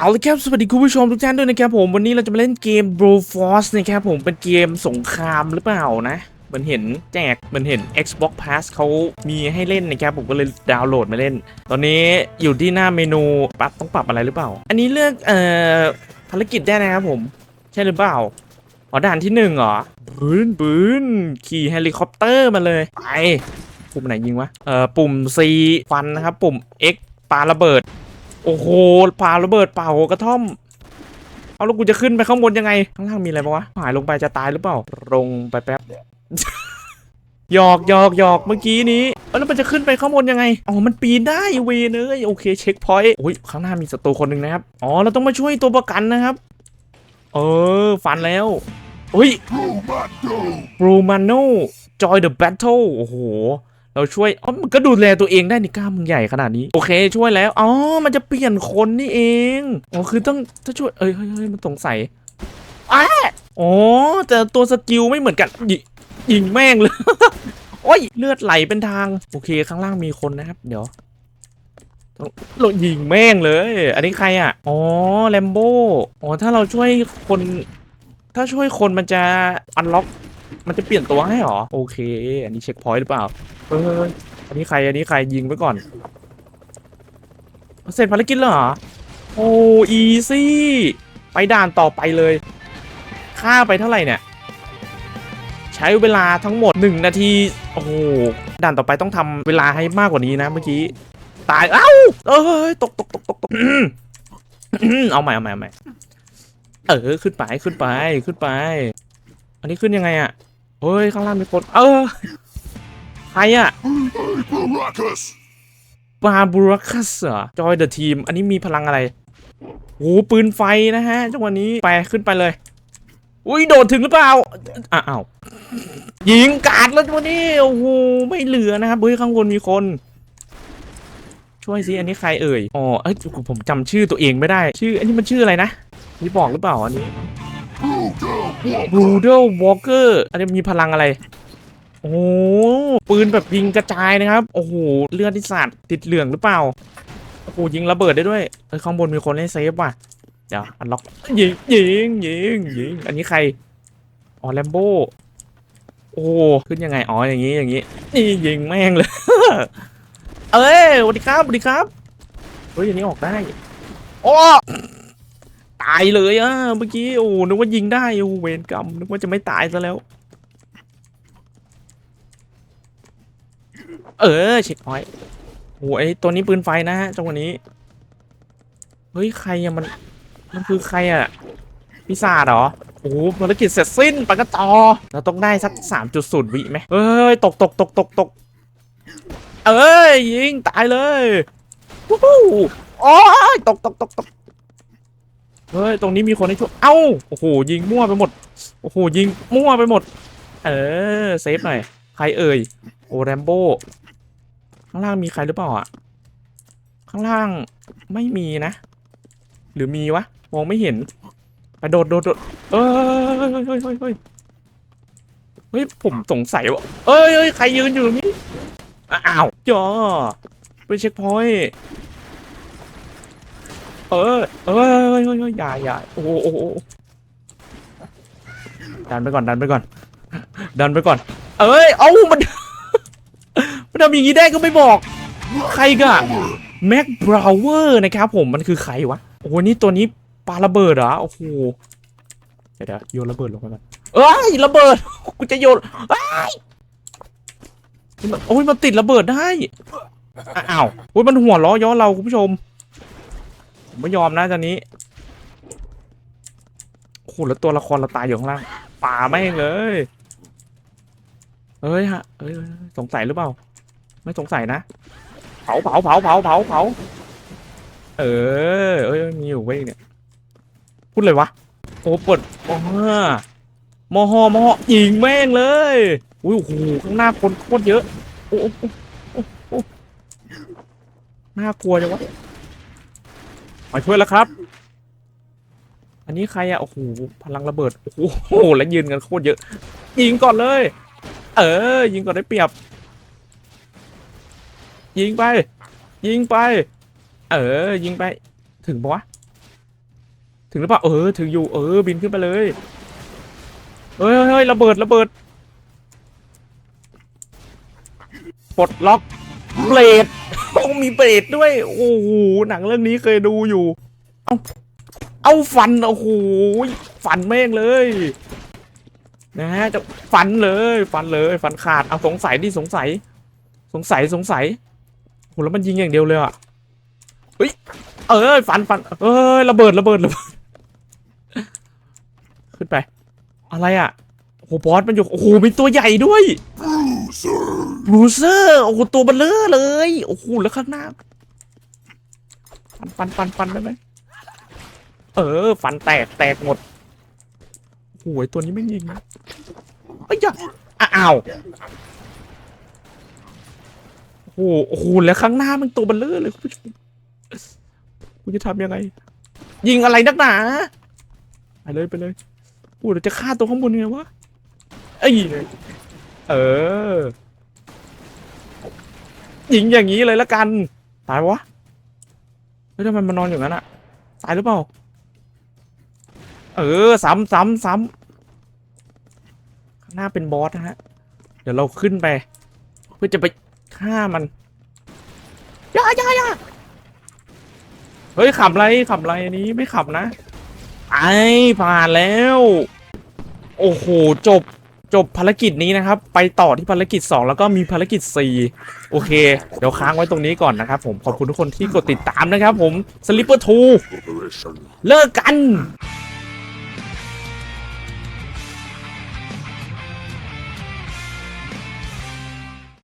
เอาละครับสวัสดีคุณผู้ชมทุกท่านด้วยนะครับผมวันนี้เราจะมาเล่นเกม Bro Force นะครับผมเป็นเกมสงครามหรือเปล่านะเหมือนเห็นแจกเหมือนเห็น Xbox Pass เขามีให้เล่นนะครับผมก็เลยดาวน์โหลดมาเล่น ตอนนี้อยู่ที่หน้าเมนูปรับต้องปรับอะไรหรือเปล่า อันนี้เลือกเอ่อภารกิจได้นะครับผม ใช่หรือเปล่าอ๋อด่านที่หนึ่งเหรอบืนบืนขี่เฮลิคอปเตอร์มาเลยไปปุ่มไหนยิงวะเอ่อปุ่ม C ฟันนะครับปุ่ม X ปาระเบิด โอ้โหปาระเบิดเป่ากระท่อม เอาแล้วกูจะขึ้นไปข้างบนยังไง ข้างล่างมีอะไรปะวะหายลงไปจะตายหรือเปล่า ลงไปแป๊บหยอกหยอกหยอกเมื่อกี้นี้เอ้าแล้วมันจะขึ้นไปข้างบนยังไง อ๋อ มันปีนได้เวยเนยโอเคเช็คพอยต์โอ้ยข้างหน้ามีศัตรูคนหนึ่งนะครับ อ๋อ เราต้องมาช่วยตัวประกันนะครับ เออ ฟันแล้วอุ้ยบรูมาโนจอยเดอะแบทเทิลโอ้โห เราช่วยอ๋อมันก็ดูแลตัวเองได้นี่กล้ามมึงใหญ่ขนาดนี้ โอเค ช่วยแล้วอ๋อมันจะเปลี่ยนคนนี่เองอ๋อคือต้องถ้าช่วยเอ้ยเฮ้ยเฮ้ยมันสงสัยอ้าอ๋อแต่ตัวสกิลไม่เหมือนกันยิยิงแม่งเลยโอ้ยเลือดไหลเป็นทางโอเคข้างล่างมีคนนะครับเดี๋ยวเรายิงแม่งเลย อันนี้ใครอะ อ๋อแลมโบอ๋อ ถ้าเราช่วยคน ถ้าช่วยคนมันจะอันล็อก มันจะเปลี่ยนตัวให้เหรอ โอเค อันนี้เช็คพอยต์หรือเปล่า เอออันนี้ใคร อันนี้ใครยิงไว้ก่อน เสร็จภารกิจแล้วเหรอ โอ้อีซี่ ไปด่านต่อไปเลย ค่าไปเท่าไหร่เนี่ย ใช้เวลาทั้งหมด 1 นาที โอ้โห ด่านต่อไปต้องทำเวลาให้มากกว่านี้นะเมื่อกี้ ตาย เอ้า เอ้ย ตกตกตกตกตกอืมอืมเอาใหม่เอาใหม่เอาใหม่เออ ขึ้นไป ขึ้นไป ขึ้นไป อันนี้ขึ้นยังไงอะเฮ้ย ข้างล่างมีคน เออ รอะ Baracus! บาบูรัคัสเหรอจอยเดอะทีม อันนี้มีพลังอะไรโอ้ปืนไฟนะฮะจังหวะนี้ไปขึ้นไปเลย อุ้ยโดดถึงหรือเปล่าอะอ้าวยิงกาดแล้วจังหวะนี้ โอ้โห ไม่เหลือนะครับเฮ้ยข้างบนมีคน ช่วยสิ อันนี้ใครเอ่ย อ๋อ เอ้ยผมจำชื่อตัวเองไม่ได้ ชื่อ อันนี้มันชื่ออะไรนะ นี่บอกหรือเปล่าอันนี้ Brutal บรูเดลวอลเกอร์ อันนี้มีพลังอะไร โอ้โหปืนแบบยิงกระจายนะครับ โอ้โหเลือดที่สาดติดเหลืองหรือเปล่าโอ้โหยิงระเบิดได้ด้วยเอ้ยข้างบนมีคนให้เซฟว่ะเดี๋ยวอันล็อกยิงยิงยิงยิงอันนี้ใครอ๋อแลมโบโอ้โหขึ้นยังไงอ๋ออย่างนี้อย่างนี้นี่ยิงแม่งเลย เอ้ยสวัสดีครับสวัสดีครับเฮ้ยอันนี้ออกได้โอ้ตายเลยอะเมื่อกี้โอ้นึกว่ายิงได้โอ้เวรกรรมนึกว่าจะไม่ตายซะแล้ว เออเช็คพอยต์โอ้ไอตัวนี้ปืนไฟนะฮะจังหวะนี้ เฮ้ยใครอะมัน มันคือใครอะพิศาเหรอ โอ้ภารกิจเสร็จสิ้นไปกันต่อเราต้องได้สักสามจุดศูนย์วิไหมเอ้ย ตกตกตกตกตกเอ้ย ยิง ตายเลยวู้ฮู้โอ้ยตกตกตกตกเฮ้ย ตรงนี้มีคนให้ช่วย เอ้า โอ้โห ยิงมั่วไปหมด โอ้โห ยิงมั่วไปหมด เออ เซฟหน่อย ใครเอ่ย โอแรมโบ ข้างล่างมีใครหรือเปล่าอะ ข้างล่างไม่มีนะ หรือมีวะ มองไม่เห็นไปโดดโดดโดดเอ้ยเฮ้ยเฮ้ยเฮ้ยเฮ้ยเฮ้ยผมสงสัยว่าเอ้ยเฮ้ยใครยืนอยู่ตรงนี้ อ้าวจ้อไปเช็คพอยต์เออเออเฮ้ยเฮ้ยเฮ้ยอย่าอย่าโอ้โหดันไปก่อนดันไปก่อน ดันไปก่อน เอ้ย เอ้ามัน ทำอย่างนี้ได้ก็ไม่บอก ใครกะแม็กบราวเวอร์นะครับผมมันคือใครวะ โอ้โหนี่ตัวนี้ปาระเบิดเหรอโอ้โหเดี๋ยวเดี๋ยวโยนระเบิดลงไปก่อนเอ้ยระเบิดกูจะโยนเอ้ยโอ้ยมันติดระเบิดได้อ้าวโอ้ยมันหัวล้อย้อนเราคุณผู้ชมผมไม่ยอมนะตอนนี้โอ้โหแล้วตัวละครเราตายอยู่ข้างล่างป่าแม่งเลยเอ้ยฮะเอ้ยเอ้ยสงสัยหรือเปล่า ไม่สงสัยนะเผาเผาเผาเผาเผาเผาเออเอ้ยมีอยู่เว้ยเนี่ยพูดเลยวะโอ้เปิดโอ้ฮะมอฮอมอฮอยิงแม่งเลยอุ้ยโอ้โหข้างหน้าคนโคตรเยอะโอ้โอ้โอ้โอ้โอ้น่ากลัวจังวะมาช่วยแล้วครับ อันนี้ใครอะโอ้โหพลังระเบิดโอ้โหแล้วยืนกันโคตรเยอะ ยิงก่อนเลย เออ ยิงก่อนได้เปรียบ ยิงไป ยิงไป เออ ยิงไป ถึงปะวะ ถึงหรือเปล่า เออ ถึงอยู่ เออ บินขึ้นไปเลยเฮ้ยเฮ้ยระเบิด ระเบิด ปลดล็อก เบลดโอ้มีเบลดด้วย โอ้โห หนังเรื่องนี้เคยดูอยู่ เอาเอาฟัน โอ้โห ฟันแม่งเลย นะฮะ จะฟันเลย ฟันเลย ฟันขาด เอาสงสัยดิสงสัย สงสัย สงสัย หแล้วมันยิงอย่างเดียวเลยอะเฮ้ย เออฟันฟันเออระเบิดระเบิดระเบิด ขึ้นไป อะไรอะโอ้โหบอสมันอยู่ โอ้โหมีตัวใหญ่ด้วย Bruiser. บรูเซอร์โอ้โหตัวเบลเลอร์เลย โอ้โหแล้วข้างหน้า ฟันฟันฟันฟันได้ไหมเออ ฟันแตกแตกหมดโอ้โหไอ้ตัวนี้ไม่ยิงนะเอ้ยอย่าอ้าว โอ้โหแล้วข้างหน้ามันตัวเบลเลอร์เลยคุณผู้ชมกูจะทำยังไง ยิงอะไรนักหนาไปเลยไปเลยโอ้โหเราจะฆ่าตัวข้างบนยังไงวะเอ้ยเออยิงอย่างนี้เลยละกัน ตายวะเฮ้ยทำไมมันนอนอย่างนั้นอะตายหรือเปล่า เออซ้ำซ้ำซ้ำข้างหน้าเป็นบอสนะฮะ เดี๋ยวเราขึ้นไป เพื่อจะไป ฆ่ามันอย่าอย่าอย่าเฮ้ยขับไรขับไรอันนี้ไม่ขับนะ ไอ้ผ่านแล้ว โอ้โหจบจบภารกิจนี้นะครับ ไปต่อที่ภารกิจ 2 แล้วก็มีภารกิจ 4 โอเค เดี๋ยวค้างไว้ตรงนี้ก่อนนะครับผมขอบคุณทุกคนที่กดติดตามนะครับผม Slipper 2 Operation. เลิกกัน Ugh.